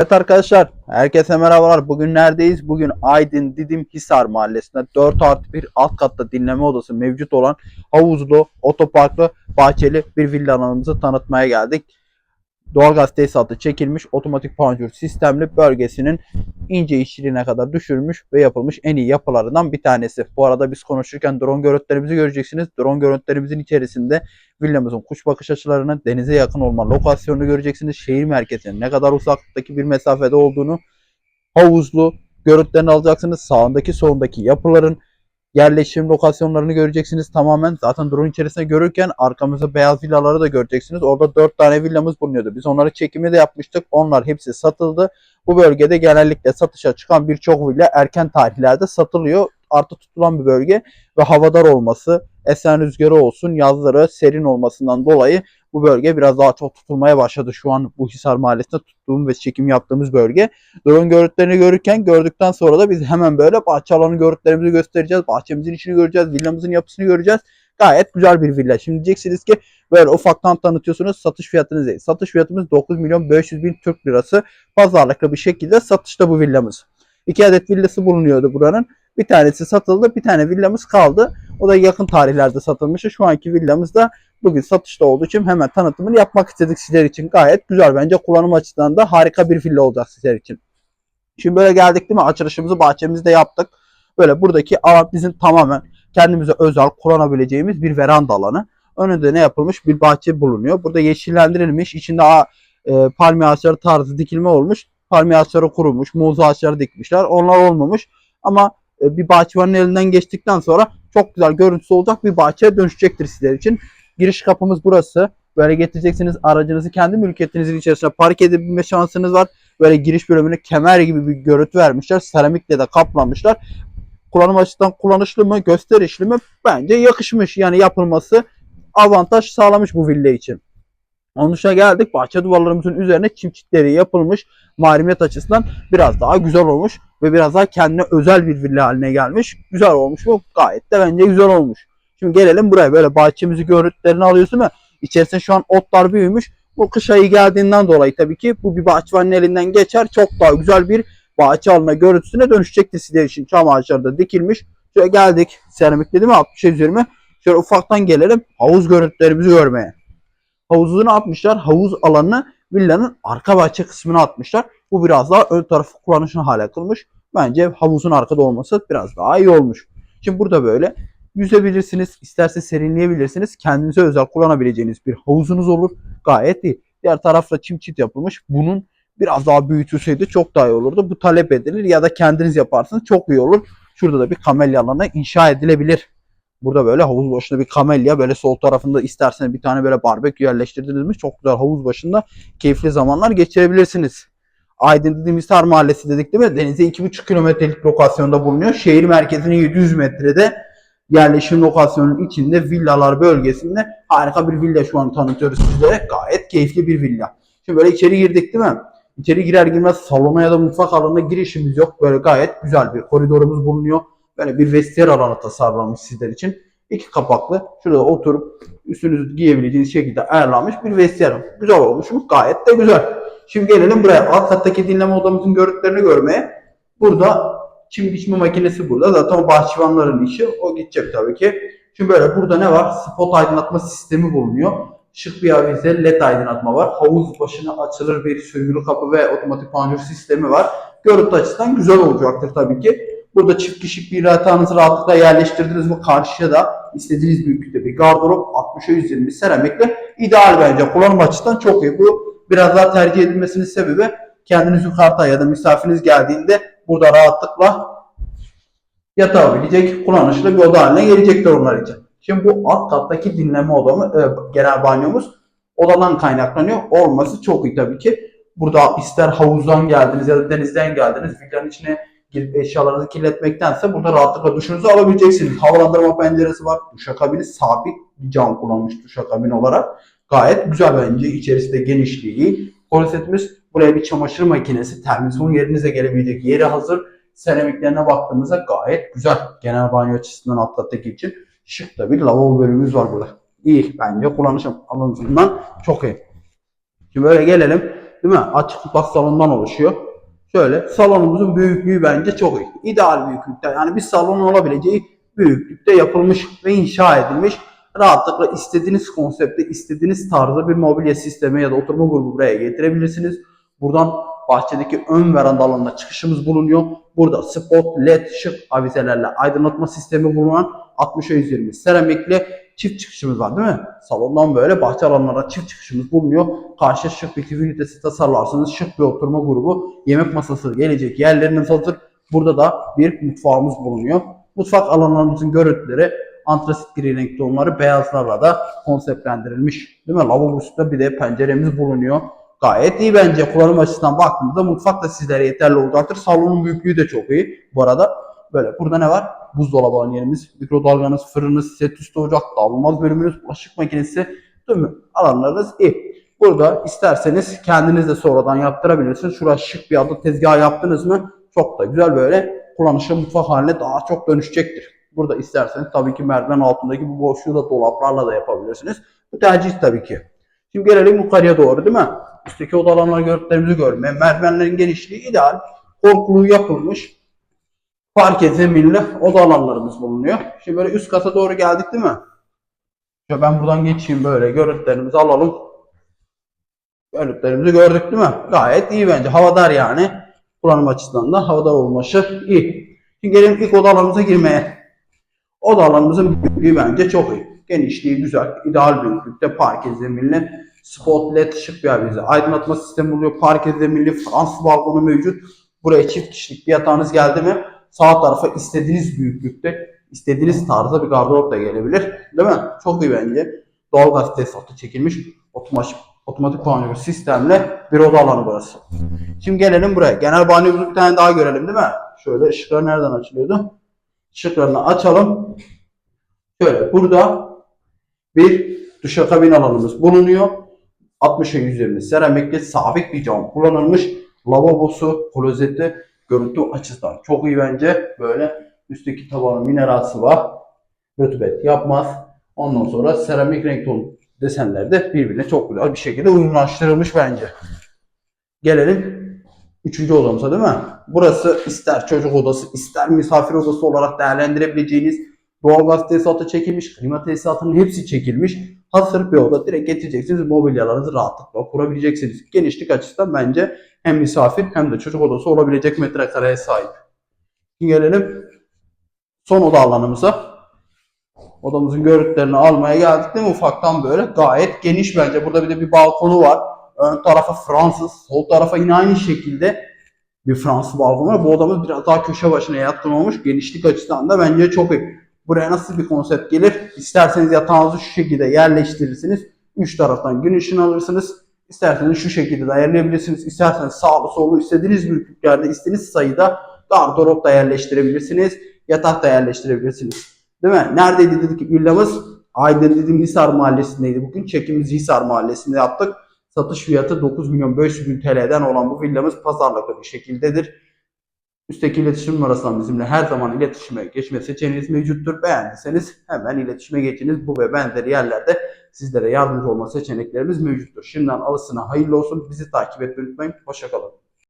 Evet arkadaşlar, herkese merhabalar. Bugün neredeyiz? Bugün Aydın Didim Hisar Mahallesi'nde 4 artı 1 alt katta dinleme odası mevcut olan havuzlu, otoparklı, bahçeli bir villa alanımızı tanıtmaya geldik. Doğalgaz tesisatı çekilmiş, otomatik panjur sistemli bölgesinin ince işçiliğine kadar düşürülmüş ve yapılmış en iyi yapılarından bir tanesi. Bu arada biz konuşurken drone görüntülerimizi göreceksiniz. Drone görüntülerimizin içerisinde villamızın kuş bakış açılarını, denize yakın olma lokasyonunu göreceksiniz. Şehir merkezine ne kadar uzaklıktaki bir mesafede olduğunu, havuzlu görüntülerini alacaksınız. Sağındaki solundaki yapıların yerleşim lokasyonlarını göreceksiniz tamamen. Zaten drone içerisinde görürken arkamızda beyaz villaları da göreceksiniz. Orada 4 tane villamız bulunuyordu. Biz onları çekimi de yapmıştık. Onlar hepsi satıldı. Bu bölgede genellikle satışa çıkan birçok villa erken tarihlerde satılıyor. Artı tutulan bir bölge ve havadar olması, esen rüzgarı olsun, yazları serin olmasından dolayı bu bölge biraz daha çok tutulmaya başladı. Şu an bu Hisar Mahallesi'nde tuttuğum ve çekim yaptığımız bölge. Drone görüntülerini görürken gördükten sonra da biz hemen böyle bahçe alanı görüntülerimizi göstereceğiz. Bahçemizin içini göreceğiz, villamızın yapısını göreceğiz. Gayet güzel bir villa. Şimdi diyeceksiniz ki böyle ufaktan tanıtıyorsunuz satış fiyatınız değil. Satış fiyatımız 9 milyon 500 bin Türk lirası. Pazarlıklı bir şekilde satışta bu villamız. İki adet villası bulunuyordu buranın. Bir tanesi satıldı, bir tane villamız kaldı. O da yakın tarihlerde satılmıştı. Şu anki villamız da bugün satışta olduğu için hemen tanıtımını yapmak istedik sizler için. Gayet güzel bence kullanım açısından da harika bir villa olacak sizler için. Şimdi böyle geldik değil mi? Açılışımızı bahçemizde yaptık. Böyle buradaki alan bizim tamamen kendimize özel kullanabileceğimiz bir veranda alanı. Önünde ne yapılmış? Bir bahçe bulunuyor. Burada yeşillendirilmiş. İçinde e, palmiye ağaçları tarzı dikilme olmuş. Palmiye ağaçları kurumuş. Muz ağaçları dikmişler. Onlar olmamış. Ama e, bir bahçıvanın elinden geçtikten sonra çok güzel görüntüsü olacak bir bahçeye dönüşecektir sizler için. Giriş kapımız burası. Böyle getireceksiniz aracınızı kendi mülkiyetinizin içerisine park edebilme şansınız var. Böyle giriş bölümüne kemer gibi bir görüntü vermişler. Seramikle de kaplamışlar. Kullanım açısından kullanışlı mı, gösterişli mi? Bence yakışmış. Yani yapılması avantaj sağlamış bu villa için. Onun dışına geldik. Bahçe duvarlarımızın üzerine çim çitleri yapılmış. Mahremiyet açısından biraz daha güzel olmuş. Ve biraz daha kendine özel bir villa haline gelmiş. Güzel olmuş mu? Gayet de bence güzel olmuş. Şimdi gelelim buraya. Böyle bahçemizi görüntülerini alıyorsun mu? İçerisinde şu an otlar büyümüş. Bu kış ayı geldiğinden dolayı tabii ki bu bir bahçıvanın elinden geçer. Çok daha güzel bir bahçe alma görüntüsüne dönüşecektir sizler için. Çam ağaçları da dikilmiş. Şöyle geldik. Seramik dedim mi? 60 üzerime. Şöyle ufaktan gelelim havuz görüntülerimizi görmeye. Havuzu ne yapmışlar? Havuz alanını villanın arka bahçe kısmına atmışlar. Bu biraz daha ön tarafı kullanışlı hale kılmış. Bence havuzun arkada olması biraz daha iyi olmuş. Şimdi burada böyle yüzebilirsiniz, isterse serinleyebilirsiniz. Kendinize özel kullanabileceğiniz bir havuzunuz olur. Gayet iyi. Diğer tarafta çim çit yapılmış. Bunun biraz daha büyütülseydi çok daha iyi olurdu. Bu talep edilir ya da kendiniz yaparsınız çok iyi olur. Şurada da bir kamelya alanı inşa edilebilir. Burada böyle havuz başında bir kamelya böyle sol tarafında isterseniz bir tane böyle barbekü yerleştirdiniz mi çok güzel havuz başında keyifli zamanlar geçirebilirsiniz. Aydın dediğimiz Hisar Mahallesi dedik değil mi? Denize 2,5 kilometrelik lokasyonda bulunuyor. Şehir merkezine 700 metrede yerleşim lokasyonunun içinde villalar bölgesinde harika bir villa şu an tanıtıyoruz sizlere. Gayet keyifli bir villa. Şimdi böyle içeri girdik değil mi? İçeri girer girmez salona ya da mutfak alanına girişimiz yok. Böyle gayet güzel bir koridorumuz bulunuyor. Böyle bir vestiyer alanı tasarlanmış sizler için. İki kapaklı. Şurada oturup üstünüzü giyebileceğiniz şekilde ayarlanmış bir vestiyer. Güzel olmuş mu? Gayet de güzel. Şimdi gelelim buraya. Alt kattaki dinleme odamızın görüntülerini görmeye. Burada çim biçme makinesi burada. Zaten o bahçıvanların işi. O gidecek tabii ki. Şimdi böyle burada ne var? Spot aydınlatma sistemi bulunuyor. Şık bir avize, led aydınlatma var. Havuz başına açılır bir sürgülü kapı ve otomatik panjur sistemi var. Görüntü açısından güzel olacaktır tabii ki. Burada çift kişilik bir yatağınızı rahatlıkla yerleştirdiniz mi karşıya da istediğiniz büyüklükte bir gardırop 60'a 120 seramikle ideal bence. Kullanım açısından çok iyi. Bu biraz daha tercih edilmesinin sebebi kendiniz yukarıda ya da misafiriniz geldiğinde burada rahatlıkla yatabilecek kullanışlı bir oda haline gelecektir onlar için. Şimdi bu alt kattaki dinleme odamı, e, genel banyomuz odadan kaynaklanıyor. Olması çok iyi tabii ki. Burada ister havuzdan geldiniz ya da denizden geldiniz villanın içine girip eşyalarınızı kirletmektense burada rahatlıkla duşunuzu alabileceksiniz. Havalandırma penceresi var. Duşakabini sabit bir cam kullanmış duşakabin olarak. Gayet güzel bence. İçerisinde genişliği. Klosetimiz buraya bir çamaşır makinesi, termosifon yerinize gelebilecek yeri hazır. Seramiklerine baktığımızda gayet güzel. Genel banyo açısından alt kattaki için şık da bir lavabo bölümümüz var burada. İyi bence kullanışım alanından çok iyi. Şimdi böyle gelelim değil mi? Açık mutfak salondan oluşuyor. Şöyle salonumuzun büyüklüğü bence çok iyi. İdeal büyüklükte yani bir salon olabileceği büyüklükte yapılmış ve inşa edilmiş. Rahatlıkla istediğiniz konsepte, istediğiniz tarzda bir mobilya sistemi ya da oturma grubu buraya getirebilirsiniz. Buradan bahçedeki ön veranda alanına çıkışımız bulunuyor. Burada spot, led, şık avizelerle aydınlatma sistemi bulunan 60'a 120 seramikli çift çıkışımız var değil mi? Salondan böyle bahçe alanlara çift çıkışımız bulunuyor. Karşı şık bir TV ünitesi tasarlarsanız şık bir oturma grubu, yemek masası gelecek yerleriniz hazır. Burada da bir mutfağımız bulunuyor. Mutfak alanlarımızın görüntüleri antrasit gri renk tonları beyazlarla da konseptlendirilmiş. Değil mi? Lavabosunda bir de penceremiz bulunuyor. Gayet iyi bence kullanım açısından baktığımızda mutfak da sizlere yeterli olacaktır. Salonun büyüklüğü de çok iyi. Bu arada böyle burada ne var? Buzdolabı yerimiz, mikrodalganız, fırınız, set üstü ocak, davulmaz bölümünüz, bulaşık makinesi, tüm alanlarınız iyi. Burada isterseniz kendiniz de sonradan yaptırabilirsiniz. Şurada şık bir adı tezgah yaptınız mı çok da güzel böyle kullanışlı mutfak haline daha çok dönüşecektir. Burada isterseniz tabii ki merdiven altındaki bu boşluğu da dolaplarla da yapabilirsiniz. Bu tercih tabii ki. Şimdi gelelim yukarıya doğru değil mi? Üstteki odalarla gördüklerimizi görmeye. Merdivenlerin genişliği ideal. Korkuluğu yapılmış. Parke zeminli oda alanlarımız bulunuyor. Şimdi böyle üst kata doğru geldik değil mi? Ya ben buradan geçeyim böyle görüntülerimizi alalım. Görüntülerimizi gördük değil mi? Gayet iyi bence. Havadar yani. Kullanım açısından da havadar olması iyi. Şimdi gelelim ilk oda alanımıza girmeye. Oda alanımızın büyüklüğü bence çok iyi. Genişliği güzel. ideal büyüklükte parke zeminli. Spot led şık bir avize. Aydınlatma sistemi oluyor. Parke zeminli. Fransız balkonu mevcut. Buraya çift kişilik bir yatağınız geldi mi? Sağ tarafa istediğiniz büyüklükte, istediğiniz tarzda bir gardırop da gelebilir. Değil mi? Çok iyi bence. Doğalgaz tesisatı çekilmiş. Otomatik, otomatik panjur sistemle bir oda alanı burası. Şimdi gelelim buraya. Genel banyomuzu bir tane daha görelim değil mi? Şöyle ışıklar nereden açılıyordu? Işıklarını açalım. Şöyle burada bir duşakabin alanımız bulunuyor. 60'a 120 seramikli sabit bir cam kullanılmış. Lavabosu, klozeti görüntü açısından çok iyi bence. Böyle üstteki tabanın minerası var. Rütubet yapmaz. Ondan sonra seramik renk ton desenler de birbirine çok güzel bir şekilde uyumlaştırılmış bence. Gelelim üçüncü odamıza değil mi? Burası ister çocuk odası, ister misafir odası olarak değerlendirebileceğiniz doğalgaz tesisatı çekilmiş, klima tesisatının hepsi çekilmiş. Hazır bir oda direkt getireceksiniz, mobilyalarınızı rahatlıkla kurabileceksiniz. Genişlik açısından bence hem misafir hem de çocuk odası olabilecek metrekareye sahip. Gelelim son oda alanımıza. Odamızın görüntülerini almaya geldik değil mi? Ufaktan böyle gayet geniş bence. Burada bir de bir balkonu var. Ön tarafa Fransız, sol tarafa yine aynı şekilde bir Fransız balkonu var. Bu odamız biraz daha köşe başına yatkın olmuş. Genişlik açısından da bence çok iyi. Buraya nasıl bir konsept gelir? İsterseniz yatağınızı şu şekilde yerleştirirsiniz. Üç taraftan gün ışığını alırsınız. İsterseniz şu şekilde de ayarlayabilirsiniz. İsterseniz sağlı sollu istediğiniz büyüklüklerde, istediğiniz sayıda gardırop da yerleştirebilirsiniz. Yatak da yerleştirebilirsiniz. Değil mi? Neredeydi dedik villamız? Aydın dediğim Hisar Mahallesi'ndeydi. Bugün çekimizi Hisar Mahallesi'nde yaptık. Satış fiyatı 9 milyon 500 bin TL'den olan bu villamız pazarlıklı bir şekildedir. Üstteki iletişim numarasından bizimle her zaman iletişime geçme seçeneğiniz mevcuttur. Beğendiyseniz hemen iletişime geçiniz. Bu ve benzeri yerlerde sizlere yardımcı olma seçeneklerimiz mevcuttur. Şimdiden alısına hayırlı olsun. Bizi takip etmeyi unutmayın. Hoşçakalın.